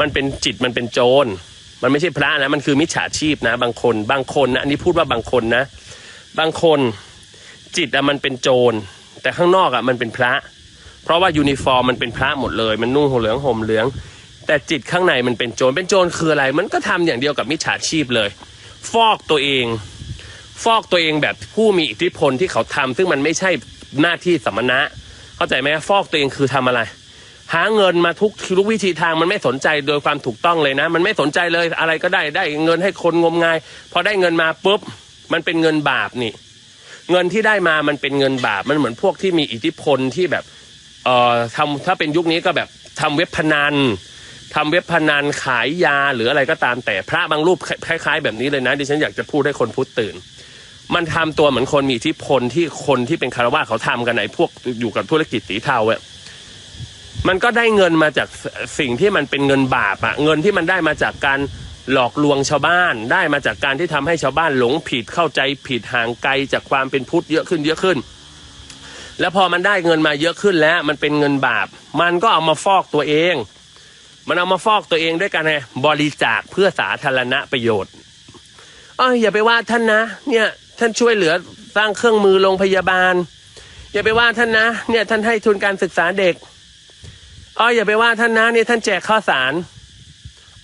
มันเป็นจิตมันเป็นโจร มันไม่ใช่พระนะ มันคือมิจฉาชีพนะ บางคนบางคนนะอันนี้พูดว่าบางคนนะ บางคนจิตอะมันเป็นโจร แต่ข้างนอกอะมันเป็นพระ เพราะว่ายูนิฟอร์มมันเป็นพระหมดเลย มันนุ่งห่มเหลืองห่มเหลือง แต่จิตข้างในมันเป็นโจรเป็นโจรคืออะไร มันก็ทำอย่างเดียวกับมิจฉาชีพเลย ฟอกตัวเอง ฟอกตัวเองแบบผู้มีอิทธิพลที่เขาทำซึ่งมันไม่ใช่หน้าที่สมณะ เข้าใจไหมฟอกตัวเองคือทำอะไร หาเงินมาทุกทุกวิธีทางมันไม่สนใจโดยความถูกต้องเลยนะ มันไม่สนใจเลยอะไรก็ได้ได้เงินให้คนงมงาย พอได้เงินมาปุ๊บมันเป็นเงินบาปนี่ เงินที่ได้มามันเป็นเงินบาปมันเหมือนพวกที่มีอิทธิพลที่แบบเอ่อทำถ้าเป็นยุคนี้ก็แบบทำเว็บพนันทำเว็บพนันขายยาหรืออะไรก็ตามแต่พระบางรูปคล้าย ๆ แบบนี้เลยนะดิฉันอยากจะพูดให้คนพุทธตื่น มันทำตัวเหมือนคนมีอิทธิพลที่คนที่เป็นคารวะเขาทำกันไหนพวกอยู่กับธุรกิจสีเทาอะ มันก็ได้เงินมาจากสิ่งที่มันเป็นเงินบาปอะเงินที่มันได้มาจากการหลอกลวงชาวบ้าน ได้มาจากการที่ทำให้ชาวบ้านหลงผิดเข้าใจผิดห่างไกลจากความเป็นพุทธเยอะขึ้นเยอะขึ้น แล้วพอมันได้เงินมาเยอะขึ้นแล้วมันเป็นเงินบาป มันก็เอามาฟอกตัวเอง มันเอามาฟอกตัวเองด้วยกันไงบริจาคเพื่อสาธารณประโยชน์เอ้อย่าไปว่าท่านนะ เนี่ยท่านช่วยเหลือสร้างเครื่องมือโรงพยาบาล อย่าไปว่าท่านนะ เนี่ยท่านให้ทุนการศึกษาเด็ก อ้ออย่าไปว่าท่านนะเนี่ยท่านแจกข้าวสาร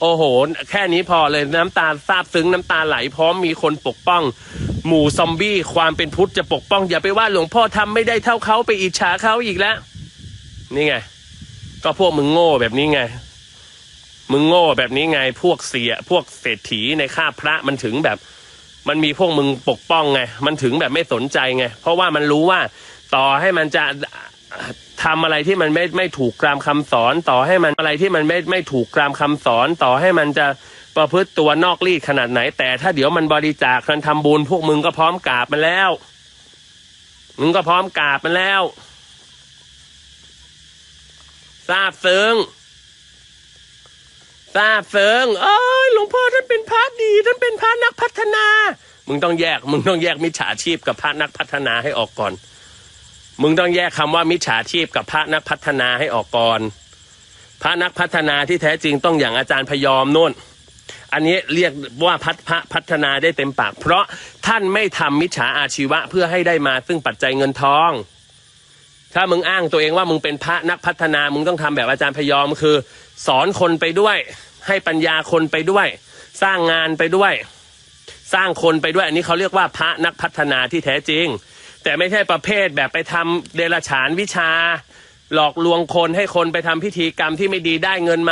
โอ้โห แค่นี้พอเลยน้ำตาซาบซึ้งน้ำตาไหลพร้อมมีคนปกป้อง หมู่ซอมบี้ความเป็นพุทธจะปกป้อง อย่าไปว่าหลวงพ่อทำไม่ได้เท่าเขาไปอิจฉาเขาอีกแล้ว นี่ไง ก็พวกมึงโง่แบบนี้ไง มึงโง่แบบนี้ไง พวกเสีย พวกเศรษฐีในข้าพระมันถึงแบบ มันมีพวกมึงปกป้องไง มันถึงแบบไม่สนใจไง เพราะว่ามันรู้ว่า ต่อให้มันจะ ทำอะไรที่มันไม่ไม่ถูกตามคำสอนต่อให้มันอะไรที่มันไม่ไม่ถูกตามคำสอนต่อให้มันจะประพฤติตัวนอกรีดขนาดไหน แต่ถ้าเดี๋ยวมันบริจาคมันทำบุญพวกมึงก็พร้อมกราบมันแล้ว มึงก็พร้อมกราบมันแล้ว ทราบซึ้งทราบซึ้งเอ้ยหลวงพ่อท่านเป็นพระดีท่านเป็นพระนักพัฒนา มึงต้องแยก มึงต้องแยกมิจฉาชีพกับพระนักพัฒนาให้ออกก่อน มึงต้องแยกคำว่ามิจฉาชีพกับพระนักพัฒนาให้ออกก่อน พระนักพัฒนาที่แท้จริงต้องอย่างอาจารย์พยอมนู่น อันนี้เรียกว่าพัฒพระพัฒนาได้เต็มปาก เพราะท่านไม่ทำมิจฉาอาชีวะเพื่อให้ได้มาซึ่งปัจจัยเงินทอง ถ้ามึงอ้างตัวเองว่ามึงเป็นพระนักพัฒนา มึงต้องทำแบบอาจารย์พยอมคือ สอนคนไปด้วย ให้ปัญญาคนไปด้วย สร้างงานไปด้วย สร้างคนไปด้วย อันนี้เขาเรียกว่าพระนักพัฒนาที่แท้จริง แต่ไม่ใช่ประเภทแบบไปทำเดรัจฉานวิชา หลอกลวงคนให้คนไปทำพิธีกรรมที่ไม่ดีได้เงินมา